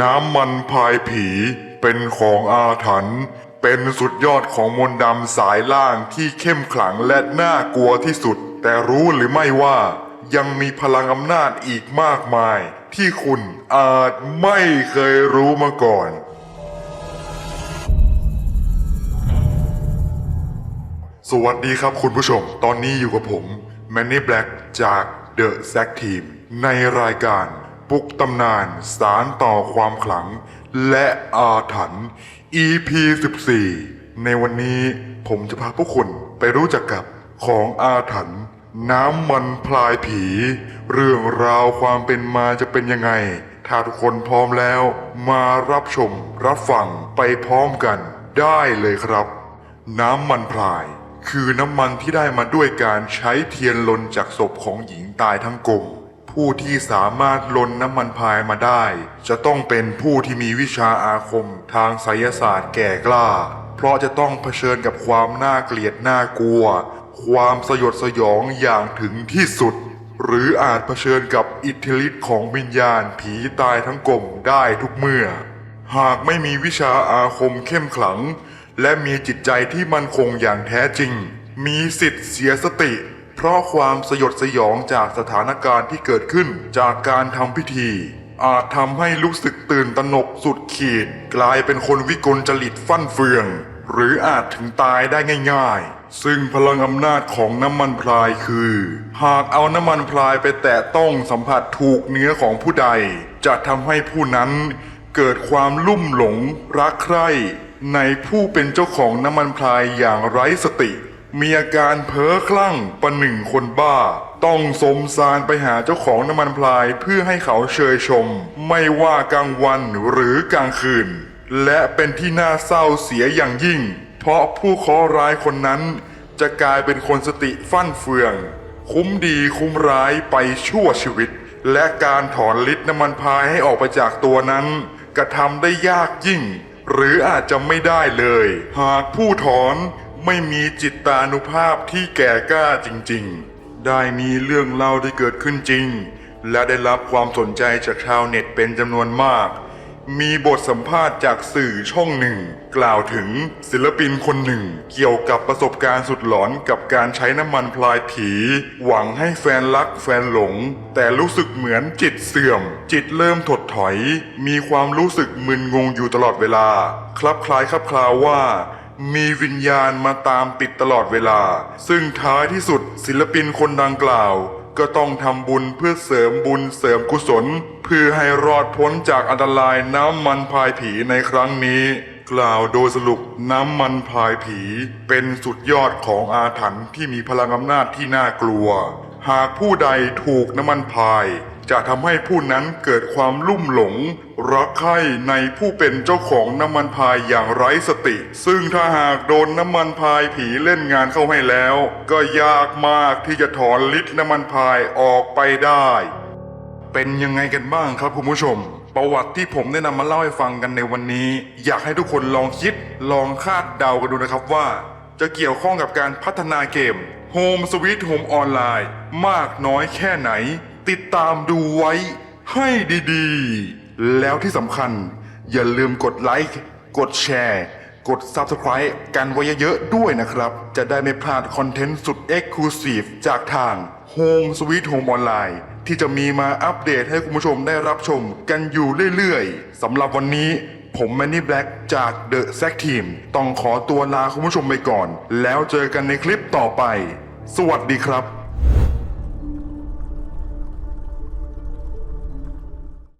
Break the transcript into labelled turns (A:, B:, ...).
A: น้ำมันพายผีเป็นของอาถรรพ์เป็นสุดยอดของมนต์ดำสายล่างที่เข้มขลังและน่ากลัวที่สุด แต่รู้หรือไม่ว่ายังมีพลังอำนาจอีกมากมาย ที่คุณอาจไม่เคยรู้มาก่อน สวัสดีครับคุณผู้ชม ตอนนี้อยู่กับผม m a n n y Black จาก The Zack Team ในรายการ ปลุกตำนานสารต่อความขลัง และอาถรรพ์ EP 14 ในวันนี้ผมจะพาพวกคุณไปรู้จักกับของอาถรรพ์น้ำมันพลายผี เรื่องราวความเป็นมาจะเป็นยังไง ถ้าทุกคนพร้อมแล้วมารับชมรับฟังไปพร้อมกันได้เลยครับ น้ำมันพราย คือน้ำมันที่ได้มาด้วยการใช้เทียนลนจากศพของหญิงตายทั้งกลม ผู้ที่สามารถลนน้ำมันพายมาได้ จะต้องเป็นผู้ที่มีวิชาอาคมทางไสยศาสตร์แก่กล้า เพราะจะต้องเผชิญกับความน่าเกลียดน่ากลัว ความสยดสยองอย่างถึงที่สุด หรืออาจเผชิญกับอิทธิฤทธิ์ของวิญญาณผีตายทั้งกลมได้ทุกเมื่อ หากไม่มีวิชาอาคมเข้มขลัง และมีจิตใจที่มั่นคงอย่างแท้จริง มีสิทธิ์เสียสติ ราะความสยดสยองจากสถานการณ์ที่เกิดขึ้นจากการทำพิธี อาจทำให้รู้สึกตื่นตระหนกสุดขีด กลายเป็นคนวิกลจริตฟั่นเฟือง หรืออาจถึงตายได้ง่าย ๆ ซึ่งพลังอำนาจของน้ำมันพรายคือ หากเอาน้ำมันพรายไปแตะต้องสัมผัสถูกเนื้อของผู้ใด จะทำให้ผู้นั้นเกิดความลุ่มหลงรักใคร่ในผู้เป็นเจ้าของน้ำมันพรายอย่างไร้สติ มีอาการเพ้อคลั่งประหนึ่งคนบ้า ต้องสมสารไปหาเจ้าของน้ำมันพลายเพื่อให้เขาเชยชม ไม่ว่ากลางวันหรือกลางคืน และเป็นที่น่าเศร้าเสียอย่างยิ่ง เพราะผู้เคราะห์ร้ายคนนั้น จะกลายเป็นคนสติฟั่นเฟือง คุ้มดีคุ้มร้ายไปชั่วชีวิต และการถอนฤทธิ์น้ำมันพายให้ออกไปจากตัวนั้นกระทำได้ยากยิ่ง หรืออาจจะไม่ได้เลย หากผู้ถอน ไม่มีจิตตานุภาพที่แก่กล้าจริงๆ ได้มีเรื่องเล่าที่เกิดขึ้นจริง และได้รับความสนใจจากชาวเน็ตเป็นจำนวนมาก มีบทสัมภาษณ์จากสื่อช่องหนึ่ง กล่าวถึงศิลปินคนหนึ่ง เกี่ยวกับประสบการณ์สุดหลอนกับการใช้น้ำมันพลายผี หวังให้แฟนรักแฟนหลง แต่รู้สึกเหมือนจิตเสื่อม จิตเริ่มถดถอย มีความรู้สึกมึนงงอยู่ตลอดเวลา คลับคล้ายคลับคลาวว่า มีวิญญาณมาตามติดตลอดเวลา ซึ่งท้ายที่สุดศิลปินคนดังกล่าว ก็ต้องทำบุญเพื่อเสริมบุญเสริมกุศล เพื่อให้รอดพ้นจากอันตรายน้ำมันพายผีในครั้งนี้ กล่าวโดยสรุปน้ำมันพายผี เป็นสุดยอดของอาถรรพ์ที่มีพลังอำนาจที่น่ากลัว หากผู้ใดถูกน้ำมันพาย จะทำให้ผู้นั้นเกิดความลุ่มหลง รักใคร่ในผู้เป็นเจ้าของน้ำมันพายอย่างไร้สติ ซึ่งถ้าหากโดนน้ำมันพายผีเล่นงานเข้าให้แล้ว ก็ยากมากที่จะถอนฤทธิ์น้ำมันพายออกไปได้ เป็นยังไงกันบ้างครับคุณผู้ชม ประวัติที่ผมได้นำมาเล่าให้ฟังกันในวันนี้ อยากให้ทุกคนลองคิดลองคาดเดากันดูนะครับว่า จะเกี่ยวข้องกับการพัฒนาเกม Home Sweet Home Online มากน้อยแค่ไหน ติดตามดูไว้ให้ดีๆ แล้วที่สำคัญ อย่าลืมกดไลค์ กดแชร์ กด Subscribe กันไว้เยอะๆด้วยนะครับ จะได้ไม่พลาดคอนเทนต์สุด Exclusive จากทาง Home Sweet Home Online ที่จะมีมาอัปเดตให้คุณผู้ชมได้รับชมกันอยู่เรื่อยๆสำหรับวันนี้ผมแมนนี่แบล็กจาก The s a c Team ต้องขอตัวลาคุณผู้ชมไปก่อน แล้วเจอกันในคลิปต่อไป สวัสดีครับ